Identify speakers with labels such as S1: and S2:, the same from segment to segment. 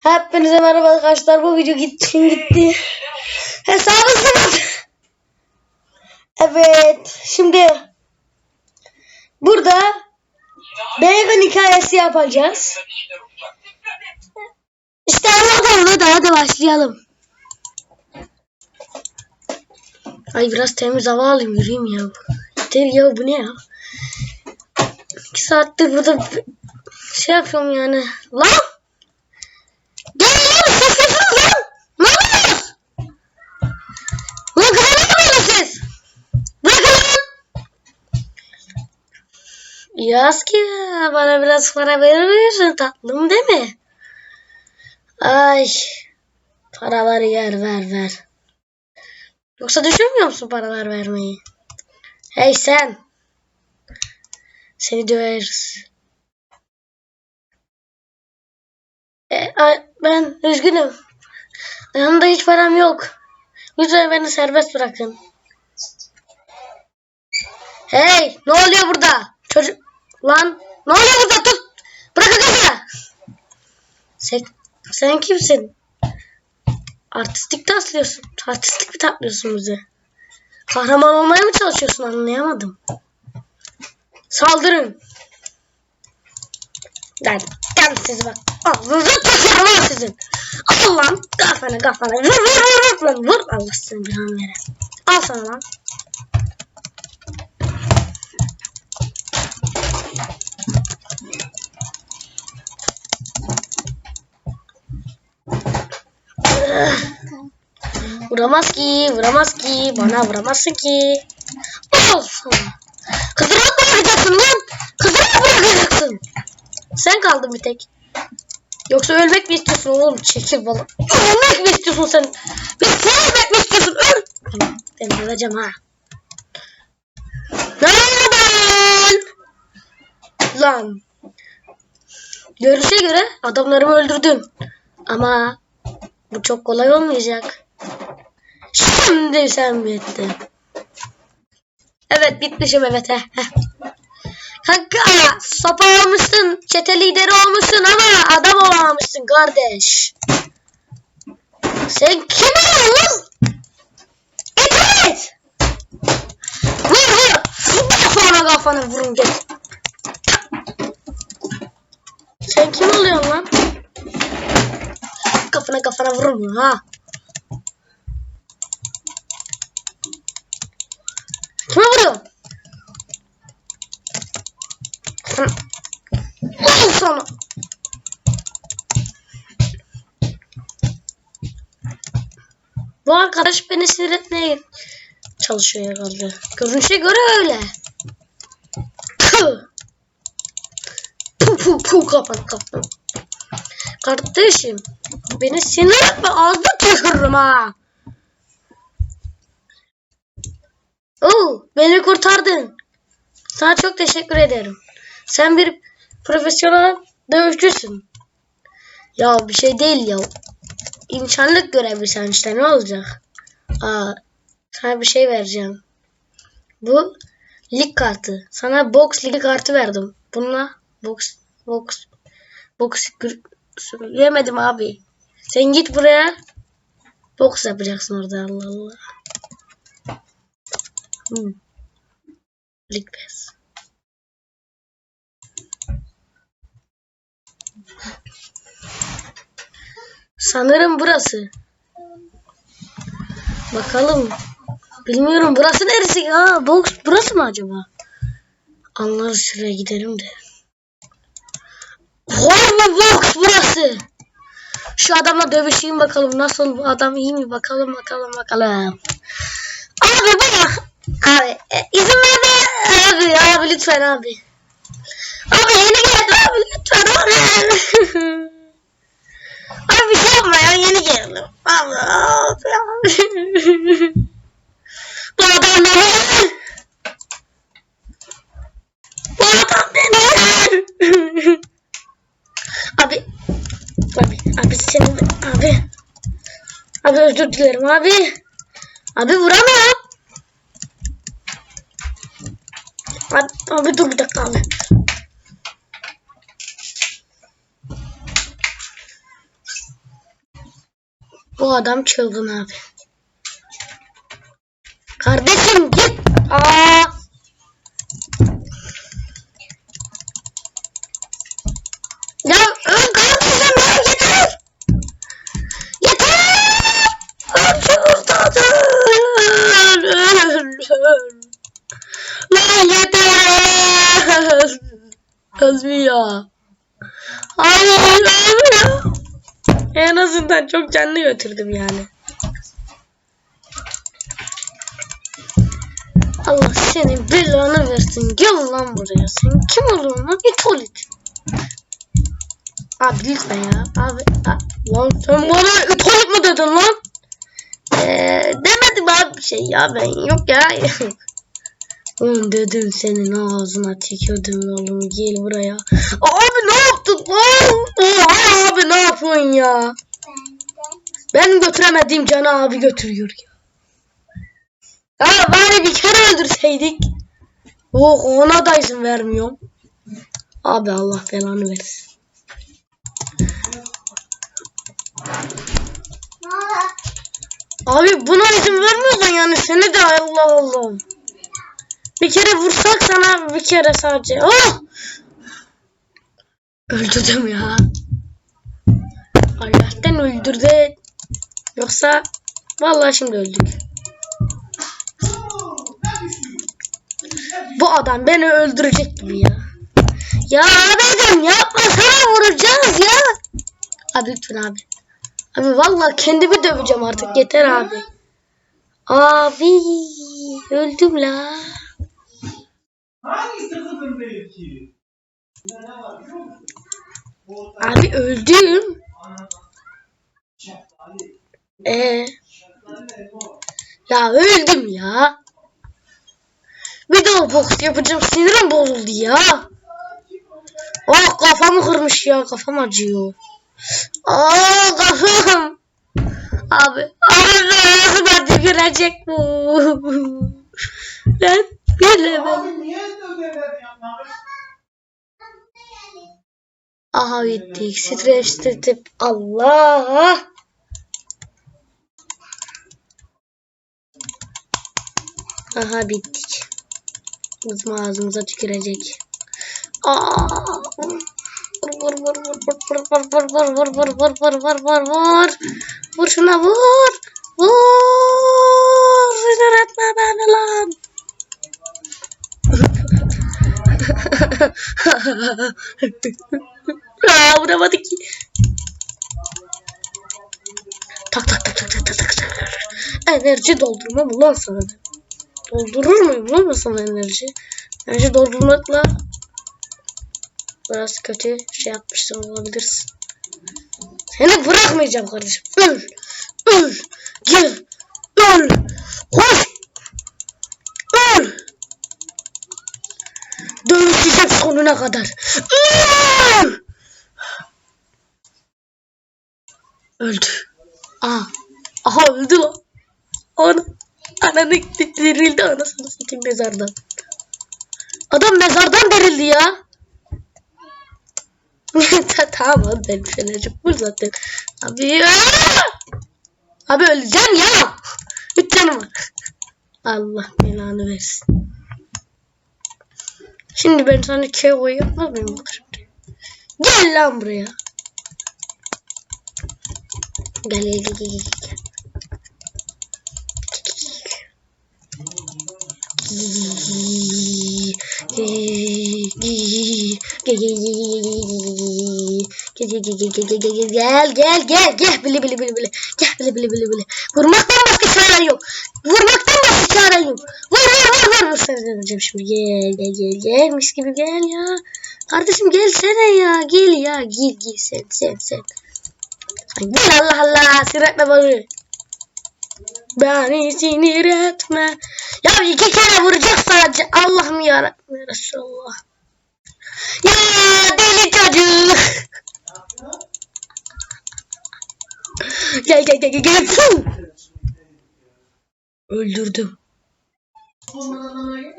S1: Hepinize merhaba arkadaşlar. Bu video gitti gitti. Hesabınız Evet. Şimdi burada Beygan hikayesi yapacağız. İşte anladım. Hadi hadi başlayalım. Ay biraz temiz hava alayım yürüyeyim ya. Yeter ya bu ne ya? İki saattir burada şey yapıyorum yani. Lan! Gel lan sesiniz lan! Ne yapıyorsunuz? Lan kıvırmıyor siz? Bırakın lan! Yaz ki bana biraz para verir misin tatlım değil mi? Ay paraları yer ver ver. Yoksa düşünmüyor musun paralar vermeyi? Hey sen. Seni döveriz. E, ben üzgünüm. Yanımda hiç param yok. Lütfen beni serbest bırakın. Hey ne oluyor burada? Çocuk lan ne oluyor burada tut. Bırakın kızı. Sen, sen kimsin? Artistik taslıyorsun. Artistik mi tatlıyorsun bize? Kahraman olmaya mı çalışıyorsun anlayamadım. Saldırın. Lan gel siz bak. Ağzınıza tıkıyorum sizin. Al lan kafana kafana. Vur vur vur vur lan vur. Allah seni bir an vere. Al sana lan. Vuramaz ki, vuramaz ki, bana vuramazsın ki. Al sana. Kızını mı bırakacaksın lan? Kızını mı bırakacaksın? Sen kaldın bir tek. Yoksa ölmek mi istiyorsun oğlum? Çekil bana. Ölmek mi istiyorsun sen? Bir sen ölmek mi istiyorsun? Öl. Ben öleceğim ha. Nereden? Lan. Görüşe göre adamlarımı öldürdün. Ama bu çok kolay olmayacak. Şimdi sen bittin. Evet bitmişim evet he. heh. Kanka sopa olmuşsun, çete lideri olmuşsun ama adam olamamışsın kardeş. Sen kim lan? Evet. Vur vur. Kafana kafana vurun git. Sen kim oluyorsun lan? Kafana kafana vurun ha. Sana. Bu arkadaş beni sinir etmeye çalışıyor herhalde. Görünüşe göre öyle. Puh puh puh kapat kapat. Kardeşim beni sinir etme ağzına tükürürüm ha. Oo, beni kurtardın. Sana çok teşekkür ederim. Sen bir profesyonel dövüşçüsün. Ya bir şey değil ya. İnsanlık görevi sen işte ne olacak? Aa, sana bir şey vereceğim. Bu lig kartı. Sana box lig kartı verdim. Bununla box box box söyleyemedim abi. Sen git buraya. Box yapacaksın orada Allah Allah. Hmm. Lig pass. Sanırım burası. Bakalım. Bilmiyorum burası neresi ya? Box burası mı acaba? Anlarız şuraya gidelim de. Horror box burası. Şu adamla dövüşeyim bakalım. Nasıl bu adam iyi mi? Bakalım bakalım bakalım. Abi bana. Abi e, izin ver be. Abi abi lütfen abi. Abi yeni geldi abi lütfen abi. Yapma ya yeni geldim. Abi. Bu adam ne? Bu adam ne? abi. Abi abi senin abi. Abi özür dilerim abi. Abi vuramam. Abi, abi dur bir dakika abi. Bu adam çılgın abi. Kardeşim git. Aa. Ya öl kardeşim ya yeter. Yeter. Lan yeter. Azmi ya. Hayır abi ya. En azından çok canlı götürdüm yani. Allah senin belanı versin. Gel lan buraya. Sen kim oluyorsun lan? İt ol it. Abi lütfen ya. Abi. a- Lan sen bana it ol mu dedin lan? Eee demedim abi bir şey ya ben. Yok ya. Oğlum dedim senin ağzına tükürdüm oğlum gel buraya. Abi ne yaptın? Oha abi ne yapıyorsun ya? Ben götüremediğim canı abi götürüyor ya. Ya bari bir kere öldürseydik. Yok ona da izin vermiyorum. Abi Allah belanı versin. Abi buna izin vermiyorsan yani seni de Allah Allah. Bir kere vursak sana bir kere sadece. Oh! Öldürdüm ya. Allah'tan öldürdü. Yoksa vallahi şimdi öldük. Bu adam beni öldürecek gibi ya. Ya abicim yapma sana vuracağız ya. Abi lütfen abi. Abi vallahi kendimi döveceğim artık yeter abi. Abi öldüm la
S2: zorundayız ki.
S1: Abi öldüm. Ee, ya öldüm ya. Bir daha box yapacağım sinirim bozuldu ya. Oh kafamı kırmış ya kafam acıyor. Aa kafam. Abi ağzım artık görecek bu. Lan gel ben.
S2: Abi niye?
S1: Aha bittik. Streçletip Allah. Aha bittik. Bizim ağzımıza tükürecek. Aa! Vur vur vur vur vur vur vur vur vur vur vur vur vur vur vur vur şuna vur vur Aa, vuramadı ki. Tak tak tak tak tak tak tak tak. Enerji doldurma mı lan sana? Doldurur muyum lan mı sana enerji? Enerji doldurmakla biraz kötü şey yapmışsın olabilirsin. Seni bırakmayacağım kardeşim. Öl. Öl. Gel. Öl. Hoş. Sonuna kadar. Öl. Öldü. Aa. Aha öldü lan. Ana. Ananı dirildi anasını satayım mezardan. Adam mezardan dirildi ya. Ta- tamam abi benim fenercim bu zaten. Abi aa! Abi öleceğim ya. Üç canım var. Allah belanı versin. Şimdi ben sana KO yapmaz mıyım. Gel lan buraya. Gel gel gel gel gel. Gel gel gel gel bili bili bili bili. Gel bili bili bili bili. Vurmaktan başka çare yok. Vurmaktan başka çare yok. Vur vur vur vur. Vur şimdi gel gel gel gel mis gibi gel ya. Kardeşim gelsene ya. Gel ya. Gel gel. Sen sen sen. Gel Allah Allah. Sinir etme beni. Beni sinir etme. Ya iki kere vuracak sadece. Allah'ım ya Resulallah. Ya deli çocuk. Gel gel gel gel gel. Öldürdüm.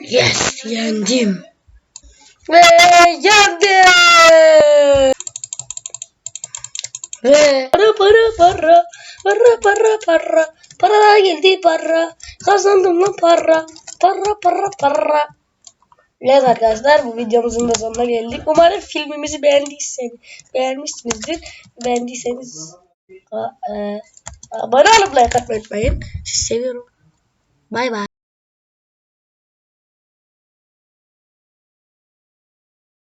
S1: Yes yendim. Ve yendim. Ve para para para Para para para. Para geldi para. Kazandım lan para. Para para para. Evet arkadaşlar bu videomuzun da sonuna geldik. Umarım filmimizi beğendiyseniz beğenmişsinizdir. Beğendiyseniz a- e, abone olup like atmayı unutmayın. Sizi seviyorum. Bay bay.